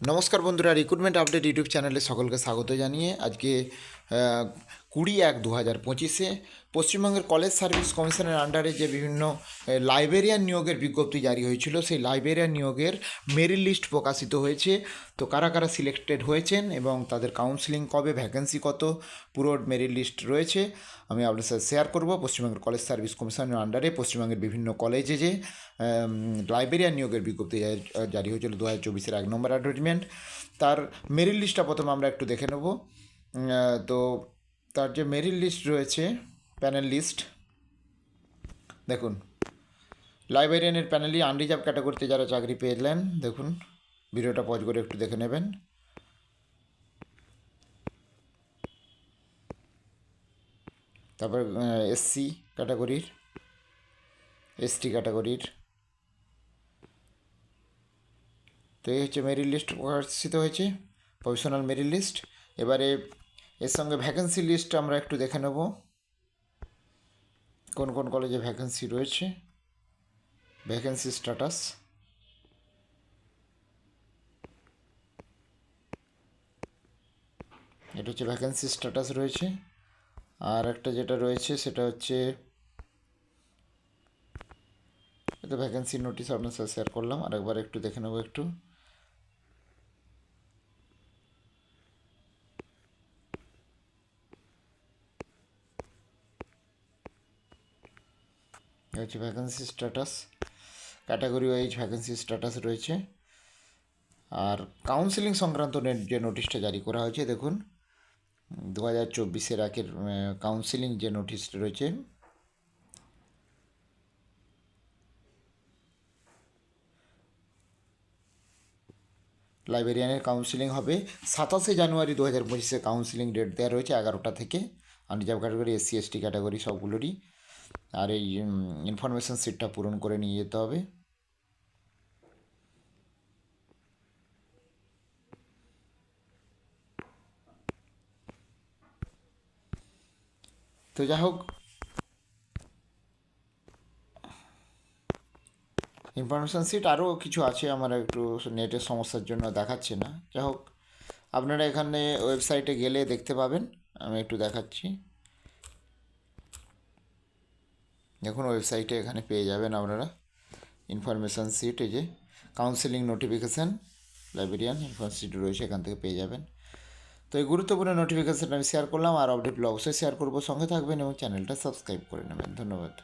নমস্কার বন্ধুরা recruitment update YouTube চ্যানেলে সকলকে স্বাগত জানিয়ে আজকে কুড়ি এক দু হাজার পঁচিশে পশ্চিমবঙ্গের কলেজ সার্ভিস কমিশনের আন্ডারে যে বিভিন্ন লাইব্রেরিয়ান নিয়োগের বিজ্ঞপ্তি জারি হয়েছিল, সেই লাইব্রেরিয়ান নিয়োগের মেরিট লিস্ট প্রকাশিত হয়েছে। তো কারা কারা সিলেক্টেড হয়েছেন এবং তাদের কাউন্সিলিং কবে, ভ্যাকেন্সি কত, পুরো মেরিট লিস্ট রয়েছে। আমি আপনার সাথে শেয়ার করব পশ্চিমবঙ্গের কলেজ সার্ভিস কমিশনের আন্ডারে পশ্চিমবঙ্গের বিভিন্ন কলেজে যে লাইব্রেরিয়ান নিয়োগের বিজ্ঞপ্তি জারি- হয়েছিল দু হাজার চব্বিশের এক নম্বর অ্যাডভার্টিজমেন্ট তার মেরিট লিস্টটা প্রথমে আমরা একটু দেখে নেব। তো তার যে মেরিট লিস্ট রয়েছে, প্যানেল লিস্ট, দেখুন। লাইব্রেরিয়ানের প্যানেলই আনরিজার্ভ ক্যাটাগরিতে যারা চাকরি পেলেন দেখুন, ভিডিওটা পজ করে একটু দেখে নেবেন। তারপর এসসি ক্যাটাগরির এসটি ক্যাটাগরির তো এই হচ্ছে মেরিট লিস্ট প্রকাশিত হয়েছে প্রফেশনাল মেরিট লিস্ট এবারে এর সঙ্গে ভ্যাকেন্সি লিস্ট আমরা একটু দেখে নেব। কোন কোন কলেজে ভ্যাকেন্সি রয়েছে? ভ্যাকেন্সি স্ট্যাটাস এটা হচ্ছে ভ্যাকেন্সি স্ট্যাটাস রয়েছে। আর একটা যেটা রয়েছে, সেটা হচ্ছে এটা ভ্যাকেন্সি নোটিশ আপনার সাথে শেয়ার করলাম। আর একবার একটু দেখে নেব একটু। হচ্ছে vacancy status category wise vacancy status রয়েছে। আর কাউন্সিলিং সংক্রান্ত যে নোটিশটা জারি করা হয়েছে, দেখুন, দু হাজার চব্বিশের আগের কাউন্সিলিং যে নোটিশ রয়েছে লাইব্রেরিয়ানের কাউন্সিলিং হবে। সাতাশে জানুয়ারি দু হাজার পঁচিশে কাউন্সিলিং ডেট দেওয়া রয়েছে এগারোটা থেকে। Unreserved category SC ST category সবগুলোরই। আর এই ইনফরমেশান সিটটা পূরণ করে নিয়ে যেতে হবে। তো যাই হোক ইনফরমেশান সিট আরও কিছু আছে আমার একটু নেটের সমস্যার জন্য দেখাচ্ছে না। যাই হোক, আপনারা এখানে ওয়েবসাইটে গেলে দেখতে পাবেন, আমি একটু দেখাচ্ছি। দেখুন ওয়েবসাইটে এখানে পেয়ে যাবেন আপনারা ইনফরমেশান সিট এই যে counselling notification librarian information sheet রয়েছে, এখান থেকে পেয়ে যাবেন। তো এই গুরুত্বপূর্ণ নোটিফিকেশান আমি শেয়ার করলাম, আর আপডেটগুলো অবশ্যই শেয়ার করব। সঙ্গে থাকবেন এবং চ্যানেলটা সাবস্ক্রাইব করে নেবেন। ধন্যবাদ।